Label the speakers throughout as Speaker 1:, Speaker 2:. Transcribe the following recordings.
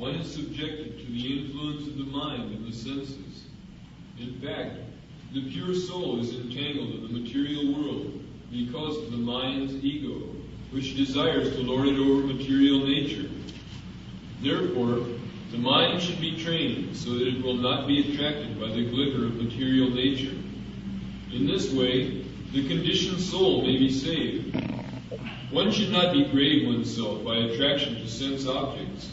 Speaker 1: one is subjected to the influence of the mind and the senses. In fact, the pure soul is entangled in the material world because of the mind's ego, which desires to lord it over material nature. Therefore, the mind should be trained so that it will not be attracted by the glitter of material nature. In this way, the conditioned soul may be saved. One should not degrade oneself by attraction to sense objects.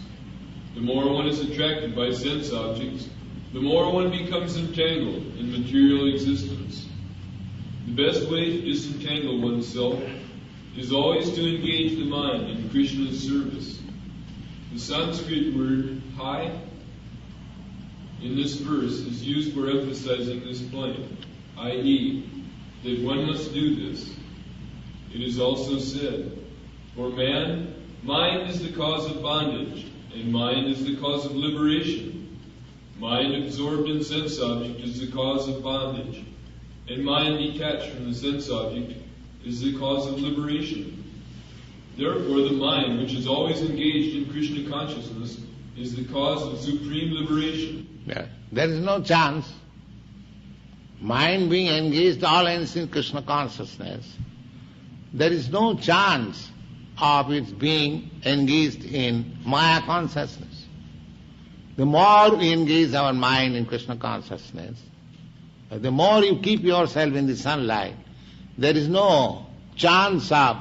Speaker 1: The more one is attracted by sense objects, the more one becomes entangled in material existence. The best way to disentangle oneself is always to engage the mind in Krishna's service. The Sanskrit word hai in this verse is used for emphasizing this point, i.e., that one must do this. It is also said, For man, mind is the cause of bondage, and mind is the cause of liberation. Mind absorbed in sense object is the cause of bondage, and mind detached from the sense object is the cause of liberation. Therefore, the mind, which is always engaged in Krishna consciousness, is the cause of supreme liberation.
Speaker 2: Yeah. There is no chance. Mind being engaged all ends in Krishna consciousness, there is no chance of its being engaged in Maya consciousness. The more we engage our mind in Krishna consciousness, the more you keep yourself in the sunlight, there is no chance of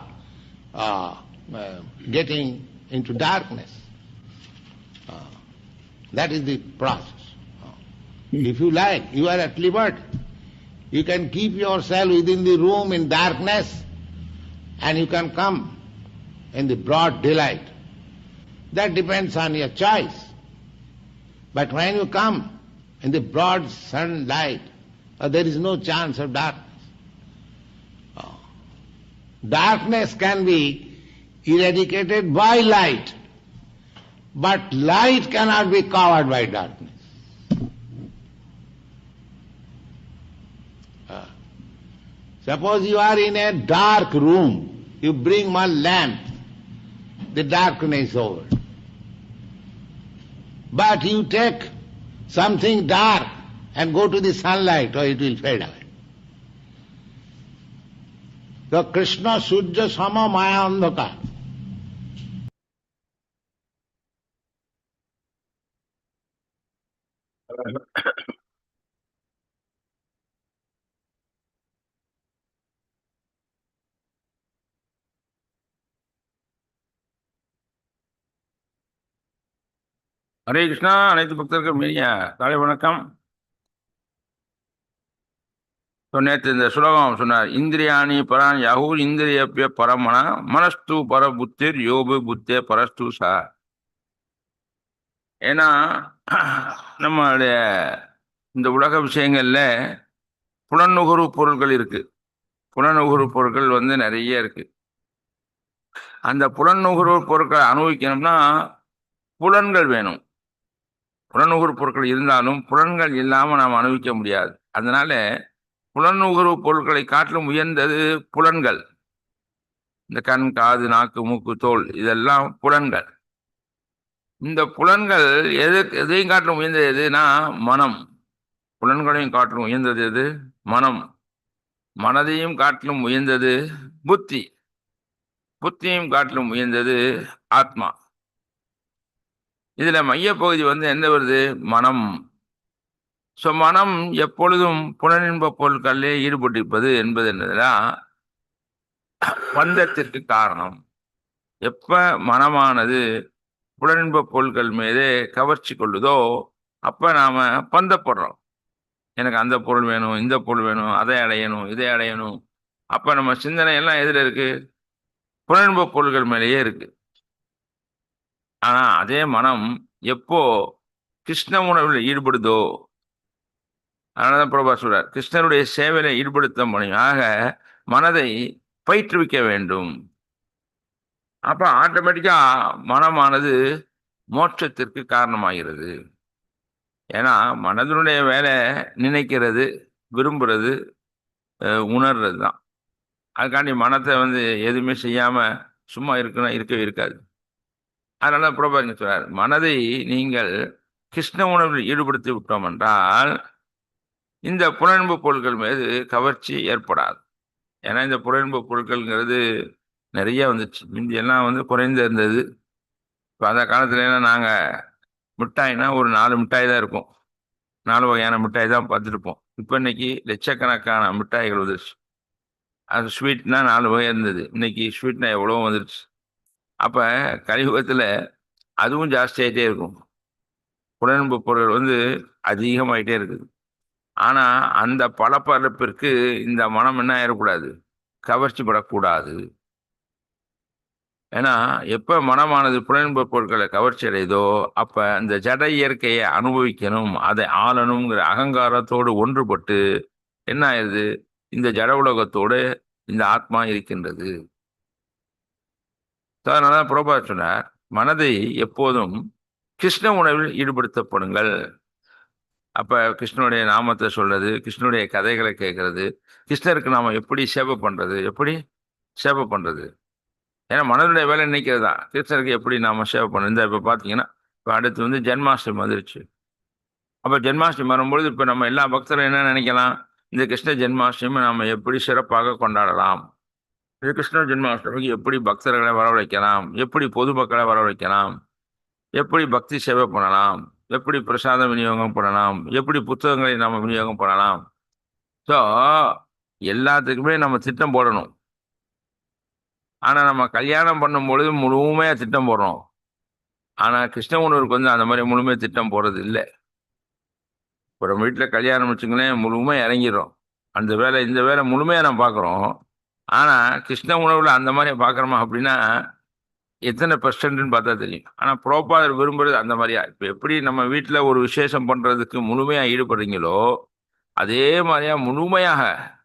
Speaker 2: uh, uh, getting into darkness. Uh, that is the process. If you like, you are at liberty. You can keep yourself within the room in darkness and you can come in the broad daylight. That depends on your choice. But when you come in the broad sunlight, uh, there is no chance of darkness. Oh. Darkness can be eradicated by light, but light cannot be covered by darkness. Ah. Suppose you are in a dark room, you bring one lamp, the darkness over. But you take something dark and go to the sunlight or it will fade away. The Krishna Sujya Sama Maya Andhaka.
Speaker 3: Hare Krishna அனைத்து பக்தர்கள் மீறிய காலை வணக்கம். நேற்று இந்த சுலோகம் சொன்னார் இந்திரியாணி பரான் யகூர் இந்திரியப்பிய பரமண மனஸ்து பர புத்திர் யோபு புத்தே பரஸ்து சா. ஏன்னா நம்மளுடைய இந்த உலக விஷயங்களில் புலநுகர்வு பொருட்கள் இருக்குது புலநுகர்வு பொருட்கள் வந்து நிறைய இருக்குது அந்த புலநுகர்வு பொருட்களை அனுபவிக்கணும்னா புலன்கள் வேணும். புலனுகர் பொருட்கள் இருந்தாலும் புலன்கள் இல்லாமல் நாம் அனுபவிக்க முடியாது. அதனால புலனுகர்வு பொருட்களை காட்டிலும் உயர்ந்தது புலன்கள். இந்த கண் காது நாக்கு மூக்கு தோல் இதெல்லாம் புலன்கள். இந்த புலன்கள் எது எதையும் காட்டிலும் உயர்ந்தது எதுனா மனம். புலன்களையும் காட்டிலும் உயர்ந்தது எது? மனம். மனதையும் காட்டிலும் உயர்ந்தது புத்தி. புத்தியும் காட்டிலும் உயர்ந்தது ஆத்மா. இதில் மையப்பகுதி வந்து என்ன வருது? மனம். ஸோ மனம் எப்பொழுதும் புலனின்ப பொருட்களிலே ஈடுபட்டிருப்பது என்பது என்னதுன்னா பந்தத்திற்கு காரணம். எப்போ மனமானது புலனின்ப பொருட்கள் மீது கவர்ச்சி கொள்ளுதோ அப்போ நாம் பந்தப்படுறோம். எனக்கு அந்த பொருள் வேணும் இந்த பொருள் வேணும் அதை அடையணும் இதை அடையணும். அப்போ நம்ம சிந்தனை எல்லாம் எதில் இருக்குது புலனின்ப பொருள்கள் மேலேயே இருக்குது ஆனா அதே மனம் எப்போ கிருஷ்ண உணர்வில் ஈடுபடுதோ அதனால்தான் பிரபா சொல்றார் கிருஷ்ணருடைய சேவையில ஈடுபடுத்த முடியும் ஆக மனதை பயிற்றுவிக்க வேண்டும். அப்ப ஆட்டோமேட்டிக்கா மனமானது மோட்சத்திற்கு காரணமாகிறது. ஏன்னா மனதனுடைய வேலை நினைக்கிறது விரும்புறது உணர்றது தான். அதுக்காண்டி மனத்தை வந்து எதுவுமே செய்யாமல் சும்மா இருக்கணும் இருக்கவே இருக்காது. அதனால பிரபாங்க சொல்றார் மனதை நீங்கள் கிருஷ்ண உணர்வில் ஈடுபடுத்தி விட்டோம் என்றால் இந்த புலன்பு பொருட்கள் மீது கவர்ச்சி ஏற்படாது. ஏன்னா இந்த புலன்பு பொருட்கள்ங்கிறது நிறைய வந்துச்சு. முந்தியெல்லாம் வந்து குறைந்து இருந்தது. இப்போ அந்த காலத்துலலாம் நாங்கள் மிட்டாய்னா ஒரு நாலு மிட்டாய் தான் இருக்கும். நாலு வகையான மிட்டாய் தான் பார்த்துருப்போம். இப்போ இன்னைக்கு லட்சக்கணக்கான மிட்டாய்கள் வந்துருச்சு. அது ஸ்வீட்னா நாலு வகை இருந்தது. இன்னைக்கு ஸ்வீட்னா எவ்வளோ வந்துருச்சு. அப்போ கலியுகத்தில் அதுவும் ஜாஸ்தியாகிட்டே இருக்கும். புலன்பு பொருள் வந்து அதிகமாயிட்டே இருக்குது. ஆனால் அந்த பளபளப்பிற்கு இந்த மனம் என்ன ஆயிடக்கூடாது கவர்ச்சி படக்கூடாது ஏன்னா எப்போ மனமானது புலன்பு பொருட்களை கவர்ச்சி அடையுதோ அப்போ அந்த ஜட இயற்கையை அனுபவிக்கணும் அதை ஆளணுங்கிற அகங்காரத்தோடு ஒன்றுபட்டு என்ன ஆயிடுது? இந்த ஜட உலகத்தோடு இந்த ஆத்மா இருக்கின்றது. அதனால புரோபா சொன்னார் மனதை எப்போதும் கிருஷ்ண உணவில் ஈடுபடுத்தப்படுங்கள். அப்போ கிருஷ்ணனுடைய நாமத்தை சொல்கிறது கிருஷ்ணனுடைய கதைகளை கேட்குறது கிருஷ்ணருக்கு நாம் எப்படி சேவை பண்ணுறது எப்படி சேவை பண்ணுறது ஏன்னா மனதுடைய வேலை நினைக்கிறது தான். கிருஷ்ணருக்கு எப்படி நாம் சேவை பண்ணணும்? இந்த இப்போ பார்த்தீங்கன்னா இப்போ அடுத்து வந்து ஜென்மாஷ்டமி வந்துருச்சு. அப்போ ஜென்மாஷ்டமி வரும்பொழுது இப்போ நம்ம எல்லா பக்தரும் என்ன நினைக்கலாம்? இந்த கிருஷ்ண ஜென்மாஷ்டமி நாம் எப்படி சிறப்பாக கொண்டாடலாம்? கிருஷ்ண ஜென்மாஷ்டமிக்கு எப்படி பக்தர்களை வரவழைக்கலாம்? எப்படி பொதுமக்களை வரவழைக்கலாம்? எப்படி பக்தி சேவை பண்ணலாம்? எப்படி பிரசாதம் விநியோகம் பண்ணலாம்? எப்படி புத்தகங்களை நம்ம விநியோகம் பண்ணலாம்? ஸோ எல்லாத்துக்குமே நம்ம திட்டம் போடணும். ஆனால் நம்ம கல்யாணம் பண்ணும் பொழுது முழுமையாக திட்டம் போடுறோம் ஆனால் கிருஷ்ண வந்து அந்த மாதிரி முழுமையாக திட்டம் போடுறது இல்லை. இப்போ நம்ம வீட்டில் கல்யாணம் வச்சுங்களேன் முழுமையாக இறங்கிடுறோம். அந்த வேலை இந்த வேலை முழுமையாக நம்ம பார்க்குறோம். ஆனால் கிருஷ்ண உணவில் அந்த மாதிரி பார்க்குறோமா அப்படின்னா எத்தனை பெர்சன்ட்னு பார்த்தா தெரியும். ஆனால் புரோபாதர் விரும்புறது அந்த மாதிரியா? இப்போ எப்படி நம்ம வீட்டில் ஒரு விசேஷம் பண்ணுறதுக்கு முழுமையாக ஈடுபடுறீங்களோ அதே மாதிரியா முழுமையாக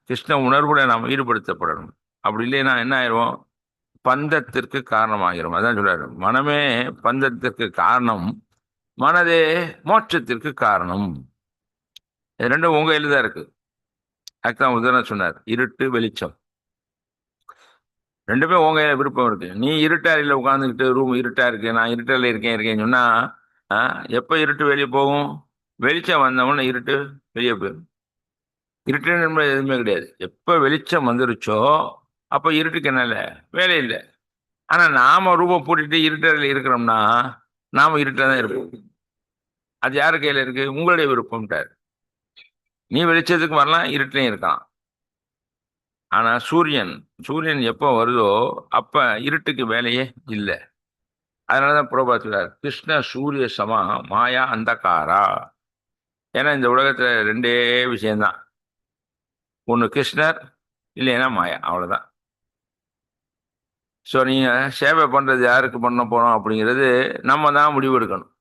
Speaker 3: கிருஷ்ண உணர்வுல நாம் ஈடுபடுத்தப்படணும். அப்படி இல்லைன்னா என்ன ஆயிரும்? பந்தத்திற்கு காரணமாகிரும். அதான் சொல்றாரு. மனமே பந்தத்திற்கு காரணம் மனதே மோட்சத்திற்கு காரணம். இது ரெண்டும் உங்க கையில் தான் இருக்கு. தான் உதாரணம் சொன்னார். இருட்டு வெளிச்சம். ரெண்டுமே உங்க கையில் விருப்பம் இருக்கு. நீ இருட்டாரியில் உட்காந்துக்கிட்டு ரூம் இருட்டா இருக்கு. நான் இருட்டில் இருக்கேன் இருக்கேன்னு சொன்னா ஆ, இருட்டு வெளியே போகும்? வெளிச்சம் வந்தவொன்னே இருட்டு வெளியே போயிடும் இருட்டு என்பது எதுவுமே கிடையாது. எப்போ வெளிச்சம் வந்துருச்சோ அப்போ இருட்டுக்கு என்ன வேலை இல்லை. ஆனால் நாம ரூபம் பூட்டிட்டு இருட்டறையில் இருக்கிறோம்னா நாம இருட்டில் தான் இருப்போம். அது யார் கையில் இருக்கு? உங்களுடைய விருப்பம்ட்டார். நீ வெளிச்சத்துக்கு வரலாம் இருட்டிலையும் இருக்கலாம். ஆனால் சூரியன் சூரியன் எப்போ வருதோ அப்போ இருட்டுக்கு வேலையே இல்லை. அதனாலதான் புரோபா சொல்றார் கிருஷ்ண சூரிய சமா மாயா அந்தகாரா. ஏன்னா இந்த உலகத்தில் ரெண்டே விஷயம்தான். ஒன்று கிருஷ்ணர் இல்லைன்னா மாயா அவ்வளோதான் ஸோ நீங்கள் சேவை பண்ணுறது யாருக்கு பண்ண போகிறோம் அப்படிங்கிறது நம்ம தான் முடிவெடுக்கணும்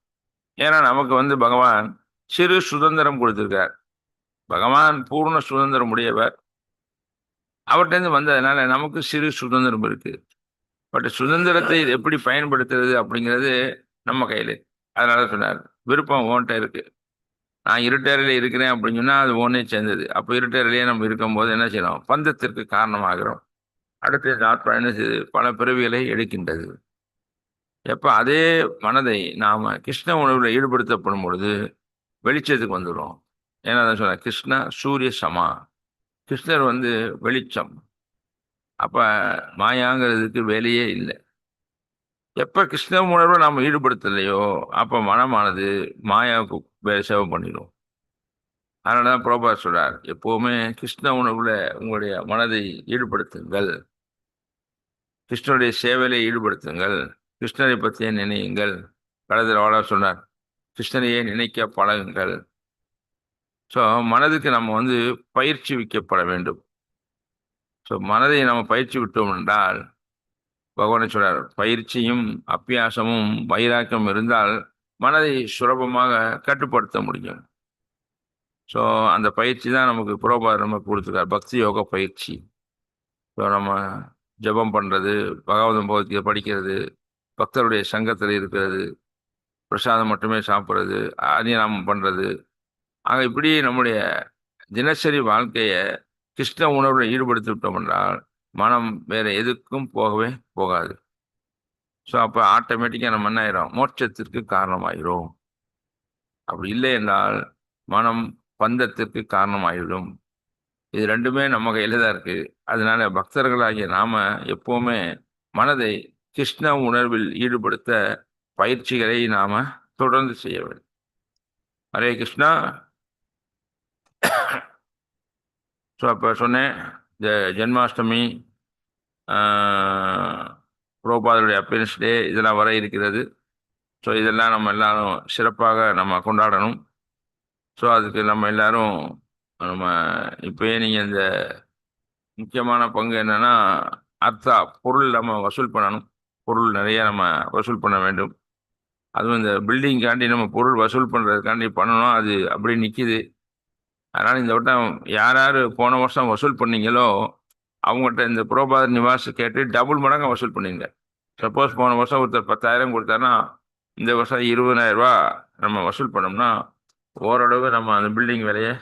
Speaker 3: ஏன்னா நமக்கு வந்து பகவான் சிறு சுதந்திரம் கொடுத்துருக்கார். பகவான் பூர்ண சுதந்திரம் உடையவர். அவர்கிட்டருந்து வந்ததுனால நமக்கு சிறு சுதந்திரம் இருக்குது பட் சுதந்திரத்தை எப்படி பயன்படுத்துறது அப்படிங்கிறது நம்ம கையில். அதனால சொன்னார் விருப்பம் ஓன்ட்ட இருக்கு. நான் இருட்டறையில் இருக்கிறேன் அப்படின்னு சொன்னால் அது ஒன்னே சேர்ந்தது. அப்போ இருட்டறையிலேயே நம்ம இருக்கும்போது என்ன செய்யணும் பந்தத்திற்கு காரணமாகிறோம். அடுத்து இந்த ஆத்மா என்ன செய்யுது பல பிறவிகளை எடுக்கின்றது. எப்போ அதே மனதை நாம் கிருஷ்ண உணவில் ஈடுபடுத்தப்படும் பொழுது வெளிச்சத்துக்கு வந்துடும் ஏன்னா அதான் சொன்ன கிருஷ்ண சூரிய சமா. கிருஷ்ணர் வந்து வெளிச்சம். அப்போ மாயாங்கிறதுக்கு வேலையே இல்லை. எப்போ கிருஷ்ண உணர்வை நாம் ஈடுபடுத்தலையோ அப்போ மனமானது மாயாவுக்கு வே- சேவை பண்ணிடும். அதனாலதான் புரோபா சொல்கிறார் எப்போவுமே கிருஷ்ண உணர்வில் உங்களுடைய மனதை ஈடுபடுத்துங்கள். கிருஷ்ணனுடைய சேவையை ஈடுபடுத்துங்கள். கிருஷ்ணரை பற்றிய நினையுங்கள். கடதில் வாழ சொன்னார் கிருஷ்ணரையே நினைக்க பழகுங்கள். ஸோ மனதுக்கு நம்ம வந்து பயிற்சி விக்கப்பட வேண்டும். ஸோ மனதை நம்ம பயிற்சி விட்டோம் என்றால் பகவானை சொல்றார் பயிற்சியும் அப்பியாசமும் வைராக்கியம் இருந்தால் மனதை சுலபமாக கட்டுப்படுத்த முடியும். ஸோ அந்த பயிற்சி தான் நமக்கு புரோபாதர் நமக்கு கொடுத்துருக்கார் பக்தி யோக பயிற்சி. ஸோ நம்ம ஜெபம் பண்ணுறது பகவதம் பகவத்கீதை படிக்கிறது பக்தருடைய சங்கத்தில் இருக்கிறது பிரசாதம் மட்டுமே சாப்பிட்றது அநியநாமம் பண்ணுறது ஆக இப்படி நம்முடைய தினசரி வாழ்க்கையை கிருஷ்ண உணர்வில் ஈடுபடுத்தி விட்டோம் என்றால் மனம் வேறு எதுக்கும் போகவே போகாது. ஸோ அப்போ ஆட்டோமேட்டிக்காக நம்ம என்ன ஆயிரும்? மோட்சத்திற்கு காரணமாயிரும். அப்படி இல்லை என்றால் மனம் பந்தத்திற்கு காரணமாகிவிடும் இது ரெண்டுமே நம்ம கையில் தான் இருக்குது அதனால பக்தர்களாகிய நாம் எப்போவுமே மனதை கிருஷ்ண உணர்வில் ஈடுபடுத்த பயிற்சிகளை நாம் தொடர்ந்து செய்ய வேண்டும். ஹரே கிருஷ்ணா. ஸோ அப்போ சொன்னேன் இந்த ஜென்மாஷ்டமி புரோபாதருடைய அப்பீரன்ஸ் டே இதெல்லாம் வர இருக்கிறது. ஸோ இதெல்லாம் நம்ம எல்லாரும் சிறப்பாக நம்ம கொண்டாடணும். ஸோ அதுக்கு நம்ம எல்லாரும் நம்ம இப்போயே நீங்கள் இந்த முக்கியமான பங்கு என்னென்னா அர்த்தா பொருள் நம்ம வசூல் பண்ணணும். பொருள் நிறைய நம்ம வசூல் பண்ண வேண்டும். அதுவும் இந்த பில்டிங்காண்டி நம்ம பொருள் வசூல் பண்ணுறதுக்காண்டி பண்ணணும். அது அப்படியே நிற்கிது அதனால் இந்த வட்டம் யார் யார் போன வருஷம் வசூல் பண்ணீங்களோ அவங்ககிட்ட இந்த புரோபாதர் நிவாஸ் கேட்டு டபுள் மடங்கு வசூல் பண்ணிங்க. சப்போஸ் போன வருஷம் ஒருத்தர் பத்தாயிரம் கொடுத்தாருன்னா இந்த வருஷம் இருபதாயிரரூபா நம்ம வசூல் பண்ணோம்னா ஓரளவு நம்ம அந்த பில்டிங் விலையை